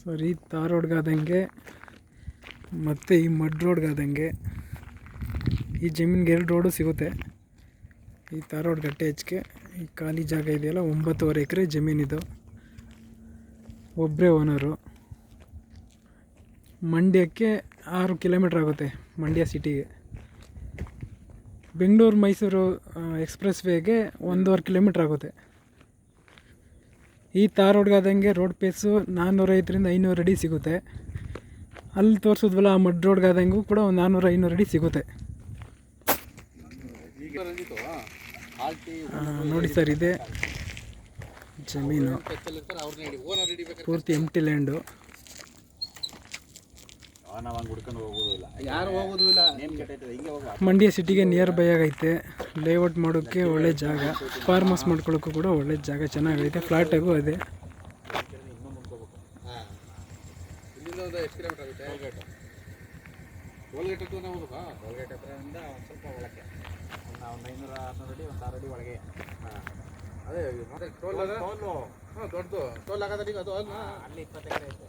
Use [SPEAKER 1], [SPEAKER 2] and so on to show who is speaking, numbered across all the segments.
[SPEAKER 1] Sir ತಾರ್ ರೋಡ್ಗಾದಂಗೆ ಮತ್ತು ಈ mud ರೋಡ್ಗಾದಂಗೆ ಈ ಜಮೀನ್ಗೆ ಎರಡು ರೋಡು ಸಿಗುತ್ತೆ. ಈ ತಾರ್ ರೋಡ್ ಗಟ್ಟೆ ಹೆಚ್ಚಿಗೆ ಈ ಖಾಲಿ ಜಾಗ ಇದೆಯಲ್ಲ, ಒಂಬತ್ತುವರೆ ಎಕರೆ ಜಮೀನಿದು. ಒಬ್ಬರೇ ಓನರು. ಮಂಡ್ಯಕ್ಕೆ ಆರು ಕಿಲೋಮೀಟ್ರ್ ಆಗುತ್ತೆ ಮಂಡ್ಯ ಸಿಟಿಗೆ. ಬೆಂಗಳೂರು ಮೈಸೂರು ಎಕ್ಸ್ಪ್ರೆಸ್ ವೇಗೆ ಒಂದೂವರೆ ಕಿಲೋಮೀಟ್ರ್ ಆಗುತ್ತೆ. ಈ ತಾರ್ ರೋಡ್ಗಾದಂಗೆ ರೋಡ್ ಪೇಸು ನಾನ್ನೂರೈದರಿಂದ ಐನೂರು ಅಡಿ ಸಿಗುತ್ತೆ. ಅಲ್ಲಿ ತೋರಿಸಿದ್ವಲ್ಲ, ಆ ಮಡ್ ರೋಡ್ಗಾದಂಗೂ ಕೂಡ ಒಂದು ನಾನ್ನೂರ ಐನೂರು ಅಡಿ ಸಿಗುತ್ತೆ. ನೋಡಿ ಸರ್ ಇದೆ. ಜಮೀನು. ಪೂರ್ತಿ ಎಂಟಿ ಲ್ಯಾಂಡು
[SPEAKER 2] ನಾವು ಹಂಗೆ ಹುಡ್ಕೊಂಡು ಹೋಗೋದು ಇಲ್ಲ.
[SPEAKER 3] ಯಾರು ಹೋಗೋದು ಇಲ್ಲ?
[SPEAKER 2] ನೇಮ್ ಹಿಂಗೆ ಹೋಗುವ
[SPEAKER 1] ಮಂಡ್ಯ ಸಿಟಿಗೆ ನಿಯರ್ ಬೈ ಆಗೈತೆ. ಲೇಔಟ್ ಮಾಡೋಕ್ಕೆ ಒಳ್ಳೆ ಜಾಗ. ಫಾರ್ಮಸ್ ಹೌಸ್ ಮಾಡ್ಕೊಳ್ಳೋಕ್ಕೂ ಕೂಡ ಒಳ್ಳೆ ಜಾಗ. ಚೆನ್ನಾಗೈತೆ. ಫ್ಲಾಟಾಗೂ ಅದೇ.
[SPEAKER 3] ಇಲ್ಲಿಂದ ಒಂದು ಎಷ್ಟು ಕಿಲೋಮೀಟರ್ ಆಗುತ್ತೆ. ಟೋಲ್ಗೇಟ್ ಟೋಲ್ಗೇಟ್ ಹತ್ರ ಹೋಗ್ಬೇಕಾ
[SPEAKER 2] ಟೋಲ್ಗೇಟ್ ಹತ್ರದಿಂದ ಒಂದು ಸ್ವಲ್ಪ ಒಳಕ್ಕೆ. ಒಂದು ಒಂದು ಐನೂರ ಆರುನೂರು ಅಡಿ ಒಂದು ಆರು ಅಡಿ ಒಳಗೆ.
[SPEAKER 3] ಅದೇ ಟೋಲ್ ಟೋಲ್ ಅದ
[SPEAKER 2] ಟೋಲು.
[SPEAKER 3] ಹಾಂ ದೊಡ್ಡದು. ಟೋಲ್ ಆಗೋದೀಗ ಅದು ಅಲ್ಲ
[SPEAKER 2] ಅಲ್ಲಿ ಇಪ್ಪತ್ತು ಎಕರೆ ಐತೆ.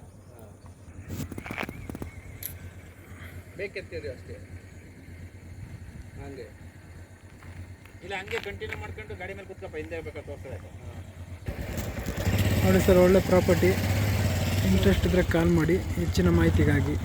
[SPEAKER 3] ಬೇಕೆತ್ತೀರಿ ಅಷ್ಟೇ. ಹಂಗೆ.
[SPEAKER 2] ಇಲ್ಲ ಹಂಗೆ ಕಂಟಿನ್ಯೂ ಮಾಡ್ಕೊಂಡು ಗಾಡಿ ಮೇಲೆ ಕುತ್ಕಪ್ಪ ಹಿಂದೆ ಬೇಕಾದ್ರೆ ತೋರಿಸ್ತಾರೆ
[SPEAKER 1] ನೋಡಿ ಸರ್ ಒಳ್ಳೆ ಪ್ರಾಪರ್ಟಿ ಇಂಟ್ರೆಸ್ಟ್ ಇದ್ದರೆ ಕಾಲ್ ಮಾಡಿ ಹೆಚ್ಚಿನ ಮಾಹಿತಿಗಾಗಿ.